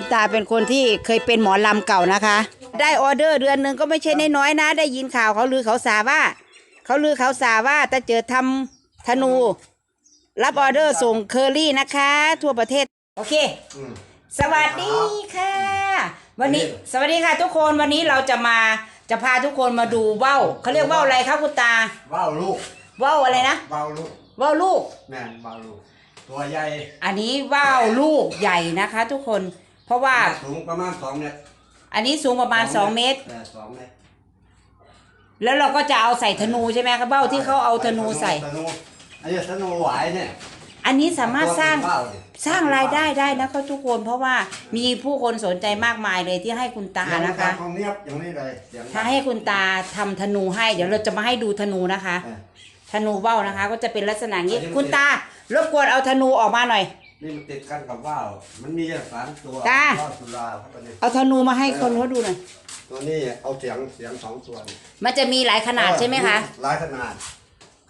คุณตาเป็นคนที่เคยเป็นหมอลำเก่านะคะ ได้ออเดอร์เดือนหนึ่งก็ไม่ใช่น้อยๆนะ ได้ยินข่าวเขาลือเขาสาว่า เขาลือเขาสาว่าแต่เจอทำธนู รับออเดอร์ส่งเคอรี่นะคะ ทั่วประเทศ โอเคอืมสวัสดีค่ะ วันนี้สวัสดีค่ะทุกคนวันนี้เราจะมาจะพาทุกคนมาดูว่าวเขาเรียกว่าวอะไรครับคุณตาว่าวลูกว่าวอะไรนะว่าวลูกว่าวลูกแม่นว่าวลูกตัวใหญ่ อันนี้ว่าวลูกใหญ่นะคะทุกคน เพราะว่าสูงประมาณสองเมตรอันนี้สูงประมาณ2เมตรออสองเมตรแล้วเราก็จะเอาใส่ธนูใช่ไหมครับเบ้าที่เขาเอาธนูใส่ ธนูอันนี้ธนูหวายเนี่ยอันนี้สามารถสร้างตัวเป็นว่าวเนี่ย สร้างรายได้ได้นะคะทุกคนเพราะว่ามีผู้คนสนใจมากมายเลยที่ให้คุณตานะคะเสียงของเนียบอย่างนี้เลยเสียงถ้าให้คุณตาทำธนูให้ เดี๋ยวเราจะมาให้ดูธนูนะคะเออธนูเบ้านะคะ ก็จะเป็นลักษณะนี้คุณตา รบกวนเอาธนูออกมาหน่อย นี่มันติดกันกับว่าว มันมีสามตัวจ้า ว่าวสุราครับอันนี้เอาธนูมาให้คนเขาดูหน่อย ตัวนี้เอาเสียงเสียงสองตัวนี่มันจะมีหลายขนาดใช่ไหมคะหลายขนาด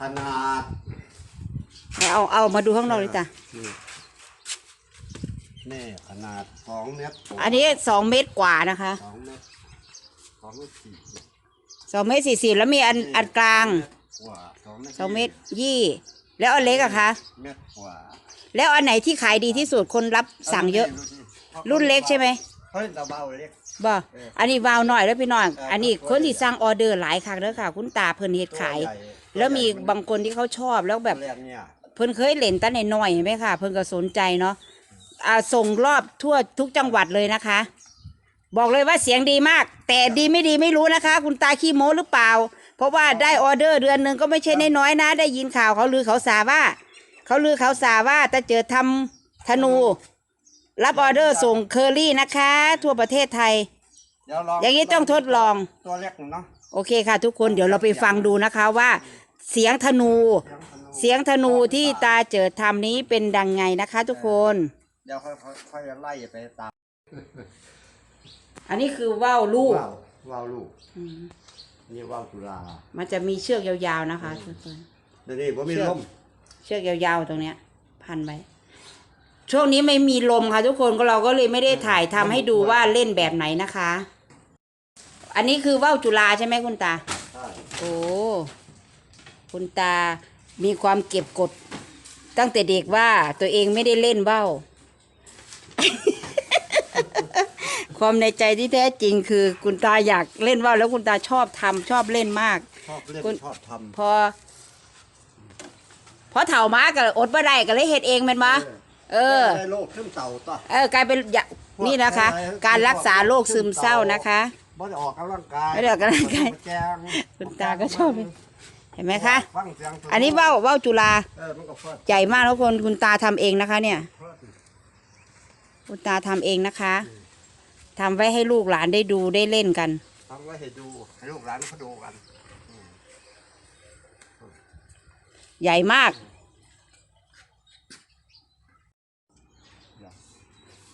ขนาดเอาเอามาดูข้างนอกเลยจ้ะ นี่นี่ขนาดสองเมตรอันนี้สองเมตรกว่านะคะสองเมตรสองเมตรสี่สองเมตรสี่สิบแล้วมีอันอันกลางกว่าสองเมตรสองเมตรยี่ แล้วอันเล็กอะคะ เมตรกว่า แล้วอันไหนที่ขายดีที่สุดคนรับสั่งเยอะ รุ่นเล็กใช่ไหมเฮ้ยเราเบาเล็ก บ่เอออันนี้วาวหน่อยแล้วพี่น้องเอออัอันนี้ตัวคนที่ใหญ่สร้างออเดอร์หลายครั้งแล้วค่ะ คุณตาเพิ่นเฮ็ดขายตัวใหญ่แล้วมีบางคนที่เขาชอบแล้วแบบตัวรกเนี่ยเพิ่นเคยเล่นตั้งแต่น้อยเห็นไหมค่ะ เพิ่นก็สนใจเนาะอ่าส่งรอบทั่วทุกจังหวัดเลยนะคะ บอกเลยว่าเสียงดีมาก แต่ดีไม่ดีไม่รู้นะคะ คุณตาขี้โม้หรือเปล่า เพราะว่าได้ออเดอร์เดือนหนึ่งก็ไม่ใช่น้อยๆนะ ได้ยินข่าวเขาลือเขาสาว่า เขาลือเขาสาว่าแต่เจอทำธนู รับออเดอร์ส่งเคอรี่นะคะ ทั่วประเทศไทย เดี๋ยวลองอย่างนี้ต้องทดลอง ตัวเล็กเนาะโอเคค่ะ ทุกคนเดี๋ยวเราไปฟังดูนะคะว่า เสียงธนู เสียงธนูที่ตาเจอทำนี้เป็นดังไงนะคะ ทุกคน เดี๋ยวค่อยๆค่อยๆไล่ไปตามอันนี้คือว่าวลูกว่าวว่าวลูกอืมนี่ว่าวสุรามันจะมีเชือกยาวๆนะคะทุกคน เดี๋ยวนี้ผมมีเชือก ลมเชือกยาวๆตรงเนี้ย พันไว้ช่วงนี้ไม่มีลมค่ะ ทุกคนก็เราก็เลยไม่ได้ถ่ายทำให้ดูว่าเล่นแบบไหนนะคะ อันนี้คือว่าวจุฬาใช่ไหมคุณตา ใช่โอ้คุณตามีความเก็บกด ตั้งแต่เด็กว่าตัวเองไม่ได้เล่นว่าว ความในใจที่แท้จริงคือ คุณตาอยากเล่นว่าวแล้วคุณตาชอบทำชอบเล่นมาก ชอบเล่นคุณชอบทำพอพ อเถ่ามาก็อดบ่ได้ก็เลยเฮ็ดเองแม่นบ่เออได้โรคขึ้นเต่าต่อเออกลายเป็นอย่านี่นะคะ การรักษาโรคซึมเศร้านะคะไม่ได้ออกกำลังกายไม่ได้ออกกำลังกายแจงคุณตาก็ชอบเลยเห็นไหมคะฟังเสียงอันนี้ว่าวว่าวจุฬาเออมันก็เฟิดใหญ่มากทุกคนคุณตาทำเองนะคะ เนี่ยเฟิดคุณตาทำเองนะคะทำไว้ให้ลูกหลานได้ดูได้เล่นกันทำไว้ให้ดูให้ลูกหลานเขาดูกัน ใหญ่มาก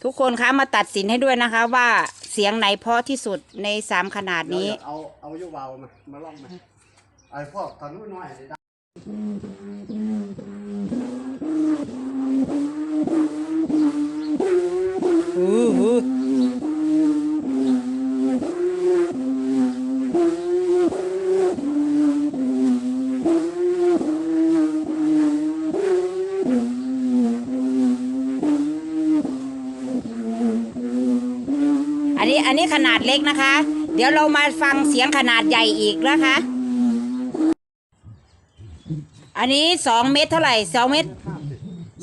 ทุกคนคะมาตัดสินให้ด้วยนะคะ ว่าเสียงไหนเพราะที่สุดในสามขนาดนี้ เอาเอายุวาวมามาลองมาไอ้พวกทะลุน้อยนี่ได้ อันนี้ขนาดเล็กนะคะ เดี๋ยวเรามาฟังเสียงขนาดใหญ่อีกนะคะ อันนี้สองเมตรเท่าไหร่สองเมตร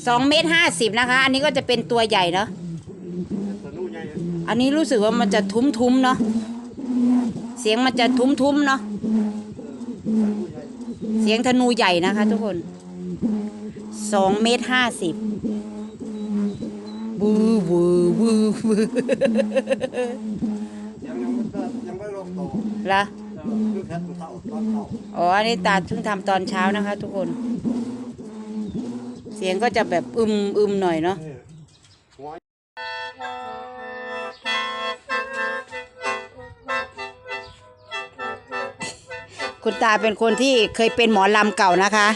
สองเมตรห้าสิบนะคะ อันนี้ก็จะเป็นตัวใหญ่เนาะอันนี้รู้สึกว่ามันจะทุ้มๆเนาะเสียงมันจะทุ้มๆเนาะเสียงธนูใหญ่นะคะ ทุกคนสองเมตรห้าสิบบูบู บูบูยังยังไม่ได้ยังไม่ลงตละคือแค่ตัวเท่าตอนเท่าอ๋ออันนี้ตาเพิ่งทำตอนเช้านะคะ ทุกคน เสียงก็จะแบบอึมอึมหน่อยเนาะนี่หัวคุณตาเป็นคนที่เคยเป็นหมอลำเก่านะคะ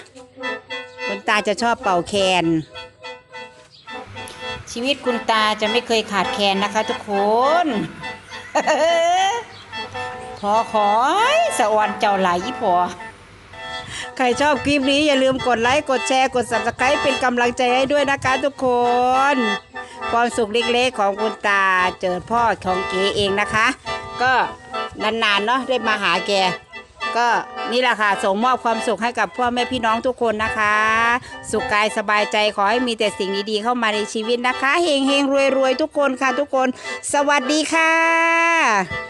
คุณตาจะชอบเป่าแคน ชีวิตคุณตาจะไม่เคยขาดแคลนนะคะทุกคนพอขอสะออนเจ้าหลายยี่พอใครชอบคลิปนี้อย่าลืมกดไลค์ กดแชร์ กด subscribe เป็นกำลังใจให้ด้วยนะคะทุกคน ความสุขเล็กๆของคุณตาเจอพ่อของเก๋เองนะคะ ก็นานๆเนาะได้มาหาแกก็ นี่แหละค่ะส่งมอบความสุขให้กับพ่อแม่พี่น้องทุกคนนะคะ สุขกายสบายใจขอให้มีแต่สิ่งดีๆเข้ามาในชีวิตนะคะเฮงเฮงรวยรวยทุกคนค่ะทุกคน สวัสดีค่ะ